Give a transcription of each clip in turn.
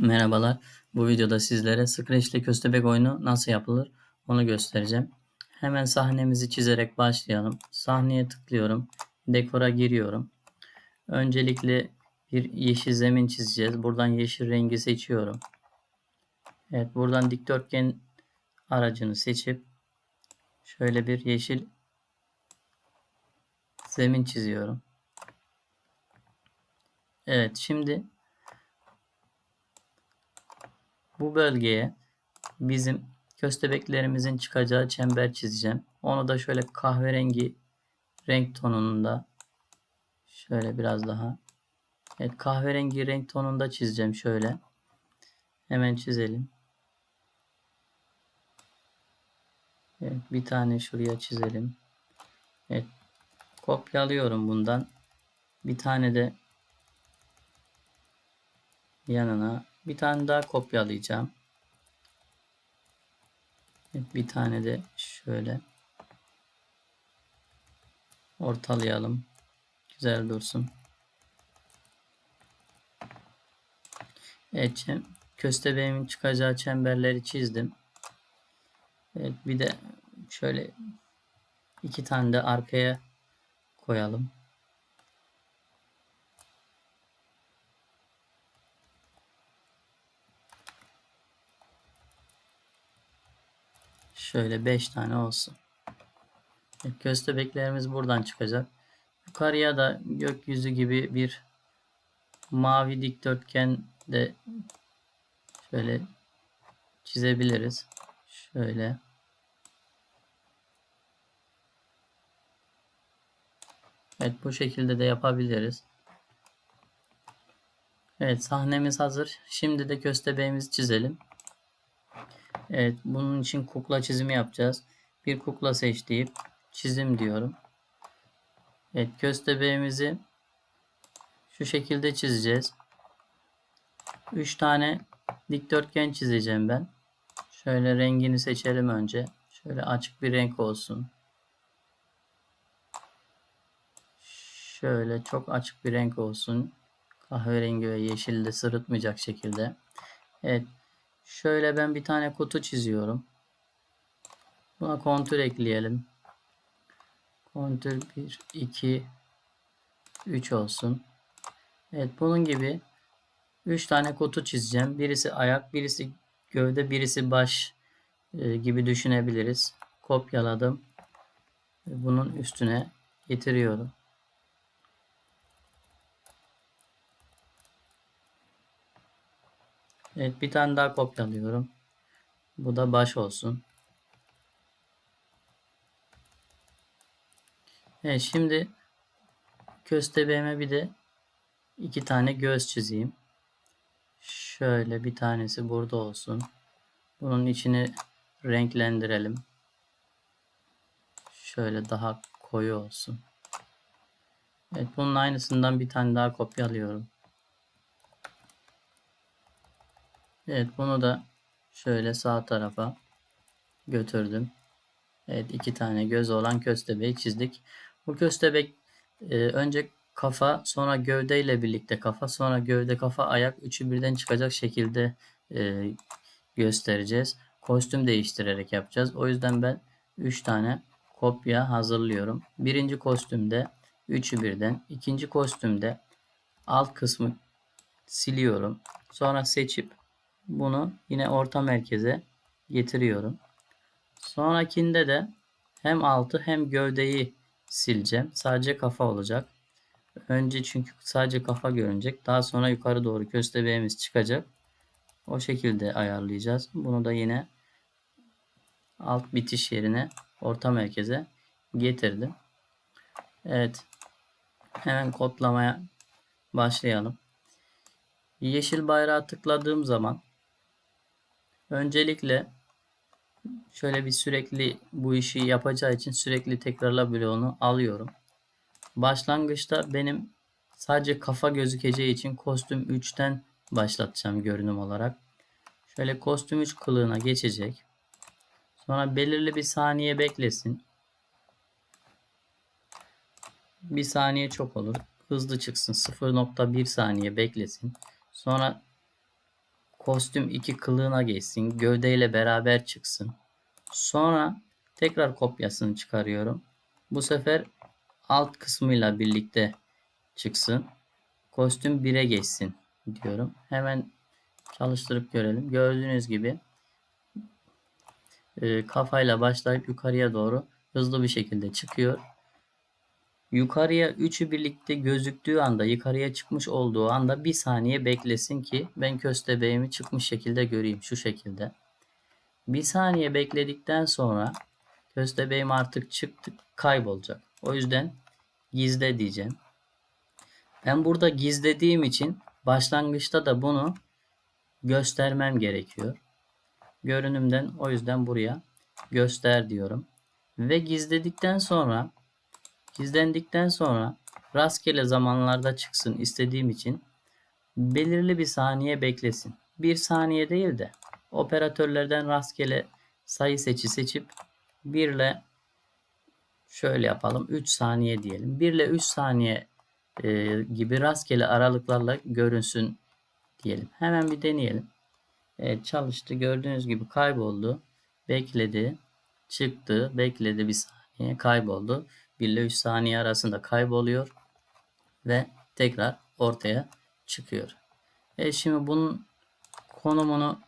Merhabalar. Bu videoda sizlere Scratch ile köstebek oyunu nasıl yapılır onu göstereceğim. Hemen sahnemizi çizerek başlayalım. Sahneye tıklıyorum. Dekora giriyorum. Öncelikle bir yeşil zemin çizeceğiz. Buradan yeşil rengi seçiyorum. Evet buradan dikdörtgen aracını seçip şöyle bir yeşil zemin çiziyorum. Evet şimdi bu bölgeye bizim köstebeklerimizin çıkacağı çember çizeceğim. Onu da şöyle kahverengi renk tonunda şöyle biraz daha Evet kahverengi renk tonunda çizeceğim şöyle. Hemen çizelim. Evet, bir tane şuraya çizelim. Evet. Kopyalıyorum bundan. Bir tane de yanına bir tane daha kopyalayacağım. Bir tane de şöyle ortalayalım. Güzel dursun. Evet, köstebeğimin çıkacağı çemberleri çizdim. Evet, bir de şöyle iki tane de arkaya koyalım. Şöyle 5 tane olsun. Köstebeklerimiz buradan çıkacak. Yukarıya da gökyüzü gibi bir mavi dikdörtgen de şöyle çizebiliriz. Şöyle. Evet bu şekilde de yapabiliriz. Evet sahnemiz hazır. Şimdi de köstebeğimizi çizelim. Evet bunun için kukla çizimi yapacağız. Bir kukla seç deyip çizim diyorum. Evet köstebeğimizi şu şekilde çizeceğiz. 3 tane dikdörtgen çizeceğim ben. Şöyle rengini seçelim önce. Şöyle açık bir renk olsun. Şöyle çok açık bir renk olsun. Kahverengi ve yeşil de sırıtmayacak şekilde. Evet Şöyle ben bir tane kutu çiziyorum. Buna kontür ekleyelim. Kontür 1, 2, 3 olsun. Evet bunun gibi 3 tane kutu çizeceğim. Birisi ayak, birisi gövde, birisi baş e, gibi düşünebiliriz. Kopyaladım. Bunun üstüne getiriyorum. Evet bir tane daha kopyalıyorum. Bu da baş olsun. Evet şimdi köstebeğime bir de iki tane göz çizeyim. Şöyle bir tanesi burada olsun. Bunun içini renklendirelim. Şöyle daha koyu olsun. Evet bunun aynısından bir tane daha kopyalıyorum. Evet bunu da şöyle sağ tarafa götürdüm. Evet iki tane göz olan köstebeği çizdik. Bu köstebek e, önce kafa sonra gövde ile birlikte kafa sonra gövde kafa ayak üçü birden çıkacak şekilde e, göstereceğiz. Kostüm değiştirerek yapacağız. O yüzden ben 3 tane kopya hazırlıyorum. Birinci kostümde üçü birden. ikinci kostümde alt kısmı siliyorum. Sonra seçip bunu yine orta merkeze getiriyorum. Sonrakinde de hem altı hem gövdeyi sileceğim. Sadece kafa olacak. Önce çünkü sadece kafa görünecek. Daha sonra yukarı doğru köstebeğimiz çıkacak. O şekilde ayarlayacağız. Bunu da yine alt bitiş yerine orta merkeze getirdim. Evet. Hemen kodlamaya başlayalım. Yeşil bayrağı tıkladığım zaman Öncelikle şöyle bir sürekli bu işi yapacağı için sürekli tekrarla bloğunu alıyorum. Başlangıçta benim sadece kafa gözükeceği için kostüm 3'ten başlatacağım görünüm olarak. Şöyle kostüm 3 kılığına geçecek. Sonra belirli bir saniye beklesin. Bir saniye çok olur. Hızlı çıksın. 0.1 saniye beklesin. Sonra kostüm iki kılığına geçsin. Gövdeyle beraber çıksın. Sonra tekrar kopyasını çıkarıyorum. Bu sefer alt kısmıyla birlikte çıksın. Kostüm 1'e geçsin diyorum. Hemen çalıştırıp görelim. Gördüğünüz gibi e, kafayla başlayıp yukarıya doğru hızlı bir şekilde çıkıyor. Yukarıya üçü birlikte gözüktüğü anda yukarıya çıkmış olduğu anda bir saniye beklesin ki ben köstebeğimi çıkmış şekilde göreyim şu şekilde. Bir saniye bekledikten sonra köstebeğim artık çıktı kaybolacak. O yüzden gizle diyeceğim. Ben burada gizlediğim için başlangıçta da bunu göstermem gerekiyor. Görünümden o yüzden buraya göster diyorum. Ve gizledikten sonra gizlendikten sonra rastgele zamanlarda çıksın istediğim için belirli bir saniye beklesin. Bir saniye değil de operatörlerden rastgele sayı seçi seçip 1 ile şöyle yapalım 3 saniye diyelim. 1 ile 3 saniye e, gibi rastgele aralıklarla görünsün diyelim. Hemen bir deneyelim. Evet çalıştı. Gördüğünüz gibi kayboldu. Bekledi. Çıktı. Bekledi bir saniye. Kayboldu. 1 ile 3 saniye arasında kayboluyor. Ve tekrar ortaya çıkıyor. E şimdi bunun konumunu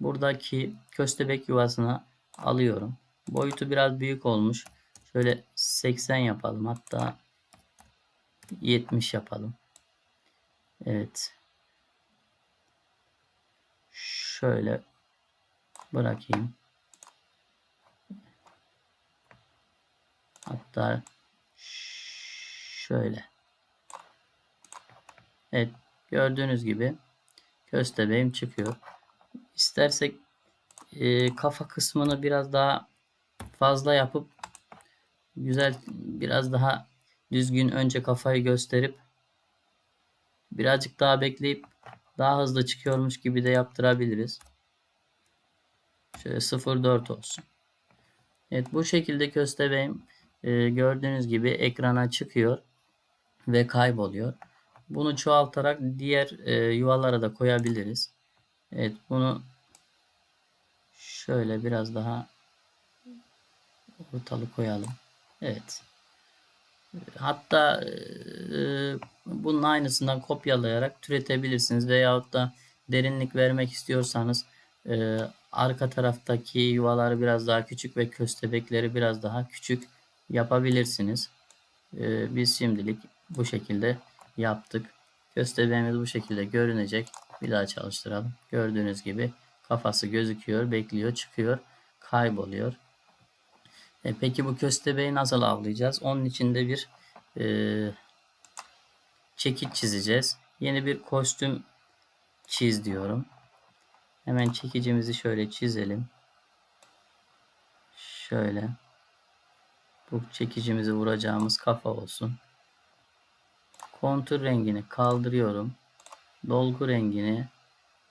buradaki köstebek yuvasına alıyorum. Boyutu biraz büyük olmuş. Şöyle 80 yapalım. Hatta 70 yapalım. Evet. Şöyle bırakayım. Hatta şöyle. Evet. Gördüğünüz gibi köstebeğim çıkıyor. İstersek e, kafa kısmını biraz daha fazla yapıp güzel biraz daha düzgün önce kafayı gösterip birazcık daha bekleyip daha hızlı çıkıyormuş gibi de yaptırabiliriz. Şöyle 0.4 olsun. Evet bu şekilde köstebeğim e, gördüğünüz gibi ekrana çıkıyor ve kayboluyor. Bunu çoğaltarak diğer e, yuvalara da koyabiliriz. Evet bunu şöyle biraz daha ortalı koyalım. Evet. Hatta e, bunun aynısından kopyalayarak türetebilirsiniz veyahut da derinlik vermek istiyorsanız e, arka taraftaki yuvaları biraz daha küçük ve köstebekleri biraz daha küçük yapabilirsiniz. E, biz şimdilik bu şekilde yaptık. Köstebeğimiz bu şekilde görünecek. Bir daha çalıştıralım. Gördüğünüz gibi kafası gözüküyor, bekliyor, çıkıyor, kayboluyor. E, peki bu köstebeği nasıl avlayacağız? Onun için de bir e, çekiç çizeceğiz. Yeni bir kostüm çiz diyorum. Hemen çekicimizi şöyle çizelim. Şöyle. Bu çekicimizi vuracağımız kafa olsun. Kontur rengini kaldırıyorum. Dolgu rengini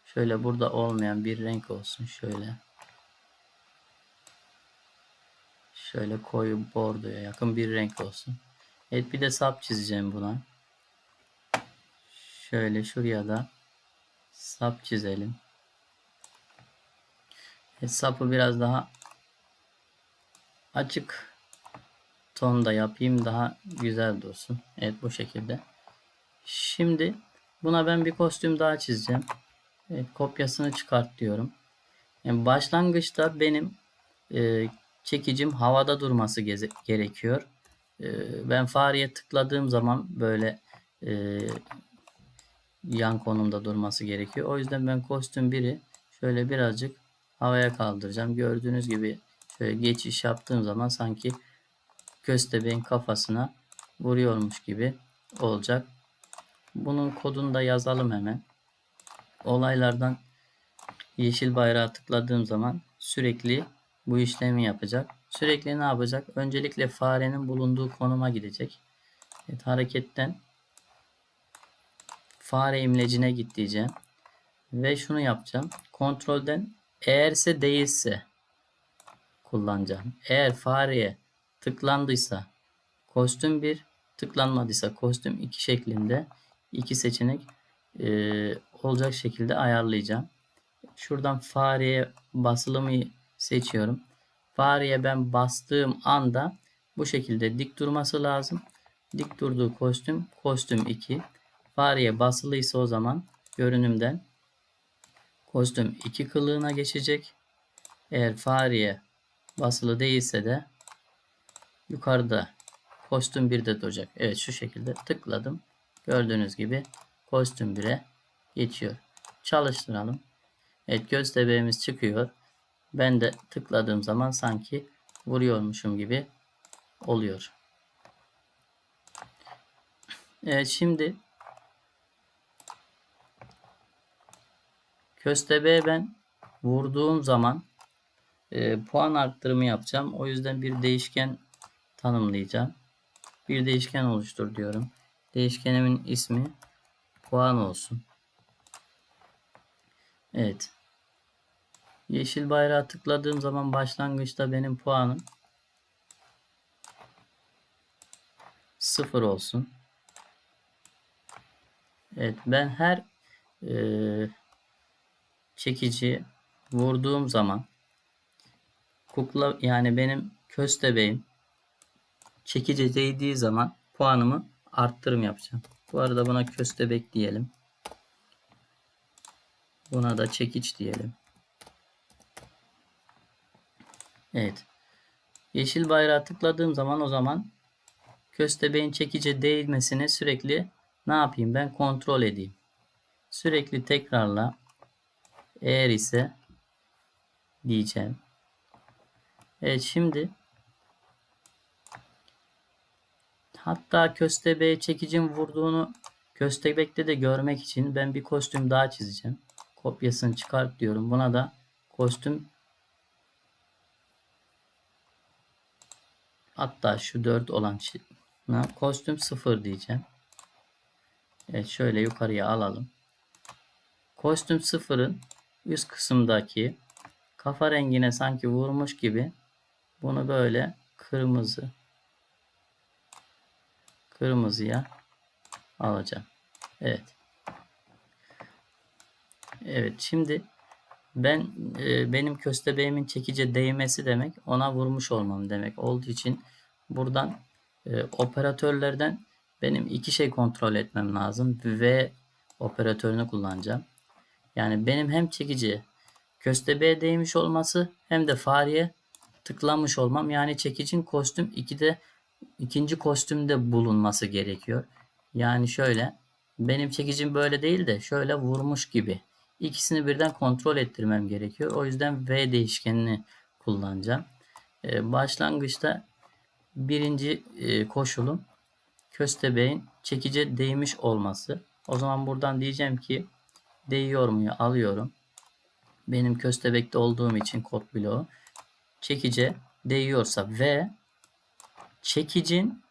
şöyle burada olmayan bir renk olsun. Şöyle. Şöyle koyu bordoya yakın bir renk olsun. Evet bir de sap çizeceğim buna. Şöyle şuraya da sap çizelim. Evet, sapı biraz daha açık tonda yapayım daha güzel dursun. Evet bu şekilde. Şimdi buna ben bir kostüm daha çizeceğim. Evet, kopyasını çıkart diyorum. Yani başlangıçta benim e, çekicim havada durması gerekiyor. E, ben fareye tıkladığım zaman böyle e, yan konumda durması gerekiyor. O yüzden ben kostüm 1'i şöyle birazcık havaya kaldıracağım. Gördüğünüz gibi şöyle geçiş yaptığım zaman sanki köstebeğin kafasına vuruyormuş gibi olacak. Bunun kodunu da yazalım hemen. Olaylardan yeşil bayrağı tıkladığım zaman sürekli bu işlemi yapacak. Sürekli ne yapacak? Öncelikle farenin bulunduğu konuma gidecek. Evet, hareketten fare imlecine git diyeceğim. Ve şunu yapacağım. Kontrolden eğerse değilse kullanacağım. Eğer fareye tıklandıysa kostüm 1 tıklanmadıysa kostüm 2 şeklinde iki seçenek e, olacak şekilde ayarlayacağım. Şuradan fareye basılımı seçiyorum. Fareye ben bastığım anda bu şekilde dik durması lazım. Dik durduğu kostüm kostüm 2. Fareye basılıysa o zaman görünümden kostüm 2 kılığına geçecek. Eğer fareye basılı değilse de yukarıda kostüm 1'de duracak. Evet şu şekilde tıkladım. Gördüğünüz gibi kostüm 1'e geçiyor. Çalıştıralım. Evet göz bebeğimiz çıkıyor. Ben de tıkladığım zaman sanki vuruyormuşum gibi oluyor. Evet şimdi köstebeğe ben vurduğum zaman e, puan arttırımı yapacağım. O yüzden bir değişken tanımlayacağım. Bir değişken oluştur diyorum. Değişkenimin ismi puan olsun. Evet. Yeşil bayrağı tıkladığım zaman başlangıçta benim puanım 0 olsun. Evet ben her e, çekici vurduğum zaman kukla yani benim köstebeğim çekici değdiği zaman puanımı arttırım yapacağım. Bu arada buna köstebek diyelim. Buna da çekiç diyelim. Evet. Yeşil bayrağı tıkladığım zaman o zaman köstebeğin çekici değmesini sürekli ne yapayım ben kontrol edeyim. Sürekli tekrarla eğer ise diyeceğim. Evet şimdi hatta köstebeğe çekicin vurduğunu köstebekte de görmek için ben bir kostüm daha çizeceğim. Kopyasını çıkart diyorum. Buna da kostüm hatta şu 4 olan kostüm 0 diyeceğim. Evet şöyle yukarıya alalım. Kostüm 0'ın üst kısımdaki kafa rengine sanki vurmuş gibi bunu böyle kırmızı kırmızıya alacağım. Evet. Evet şimdi ben e, benim köstebeğimin çekici değmesi demek ona vurmuş olmam demek olduğu için buradan e, operatörlerden benim iki şey kontrol etmem lazım ve operatörünü kullanacağım. Yani benim hem çekici köstebeğe değmiş olması hem de fareye tıklamış olmam. Yani çekicin kostüm 2'de ikinci kostümde bulunması gerekiyor. Yani şöyle benim çekicim böyle değil de şöyle vurmuş gibi. İkisini birden kontrol ettirmem gerekiyor. O yüzden V değişkenini kullanacağım. Ee, başlangıçta birinci e, koşulum köstebeğin çekici değmiş olması. O zaman buradan diyeceğim ki değiyor mu alıyorum. Benim köstebekte olduğum için kod bloğu çekice değiyorsa ve çekicin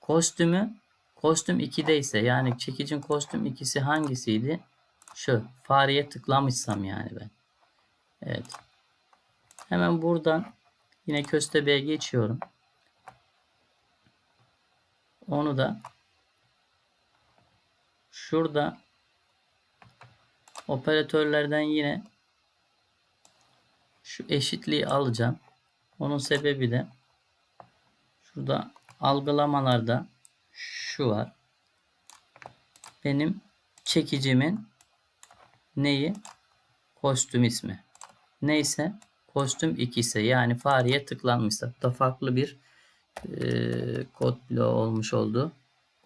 kostümü kostüm 2'de ise yani çekicin kostüm ikisi hangisiydi? Şu fareye tıklamışsam yani ben. Evet. Hemen buradan yine köstebeğe geçiyorum. Onu da şurada operatörlerden yine şu eşitliği alacağım. Onun sebebi de şurada algılamalarda şu var. Benim çekicimin neyi? Kostüm ismi. Neyse kostüm 2 ise yani fareye tıklanmışsa da farklı bir e, kod bloğu olmuş oldu.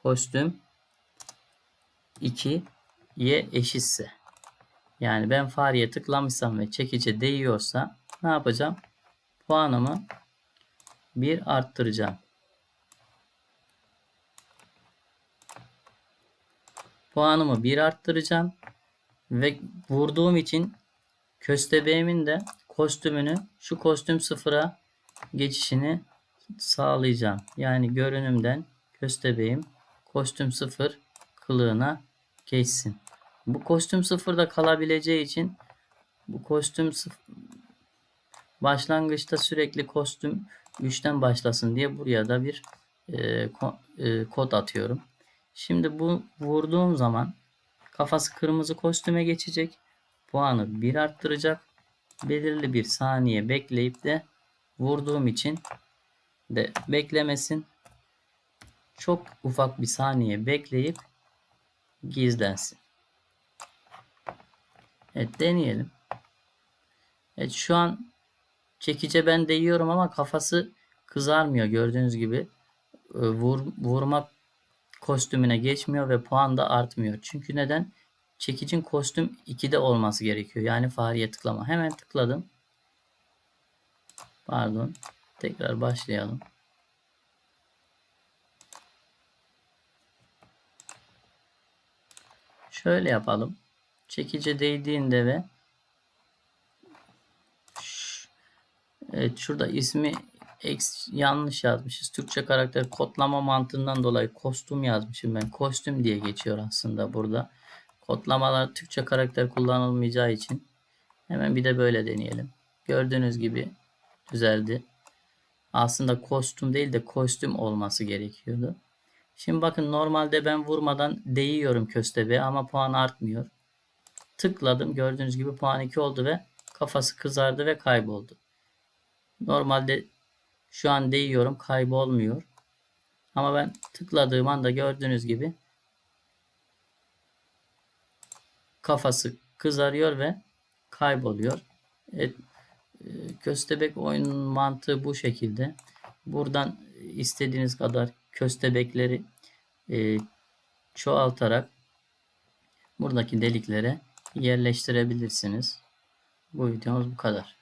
Kostüm 2 y eşitse yani ben fareye tıklamışsam ve çekici değiyorsa ne yapacağım? Puanımı bir arttıracağım. Puanımı bir arttıracağım. Ve vurduğum için köstebeğimin de kostümünü şu kostüm sıfıra geçişini sağlayacağım. Yani görünümden köstebeğim kostüm sıfır kılığına geçsin. Bu kostüm sıfırda kalabileceği için bu kostüm sıfır başlangıçta sürekli kostüm 3'ten başlasın diye buraya da bir e, ko, e, kod atıyorum. Şimdi bu vurduğum zaman Kafası kırmızı kostüme geçecek. Puanı 1 arttıracak. Belirli bir saniye bekleyip de vurduğum için de beklemesin. Çok ufak bir saniye bekleyip gizlensin. Evet deneyelim. Evet şu an çekice ben değiyorum ama kafası kızarmıyor gördüğünüz gibi. Ee, Vur, vurma kostümüne geçmiyor ve puan da artmıyor. Çünkü neden? Çekicin kostüm 2'de olması gerekiyor. Yani fareye tıklama. Hemen tıkladım. Pardon. Tekrar başlayalım. Şöyle yapalım. Çekici değdiğinde ve Evet şurada ismi X yanlış yazmışız. Türkçe karakter kodlama mantığından dolayı kostüm yazmışım ben. Kostüm diye geçiyor aslında burada. Kodlamalar Türkçe karakter kullanılmayacağı için hemen bir de böyle deneyelim. Gördüğünüz gibi düzeldi. Aslında kostüm değil de kostüm olması gerekiyordu. Şimdi bakın normalde ben vurmadan değiyorum köstebeğe ama puan artmıyor. Tıkladım gördüğünüz gibi puan 2 oldu ve kafası kızardı ve kayboldu. Normalde şu an değiyorum kaybolmuyor. Ama ben tıkladığım anda gördüğünüz gibi kafası kızarıyor ve kayboluyor. Evet, köstebek oyunun mantığı bu şekilde. Buradan istediğiniz kadar köstebekleri e, çoğaltarak buradaki deliklere yerleştirebilirsiniz. Bu videomuz bu kadar.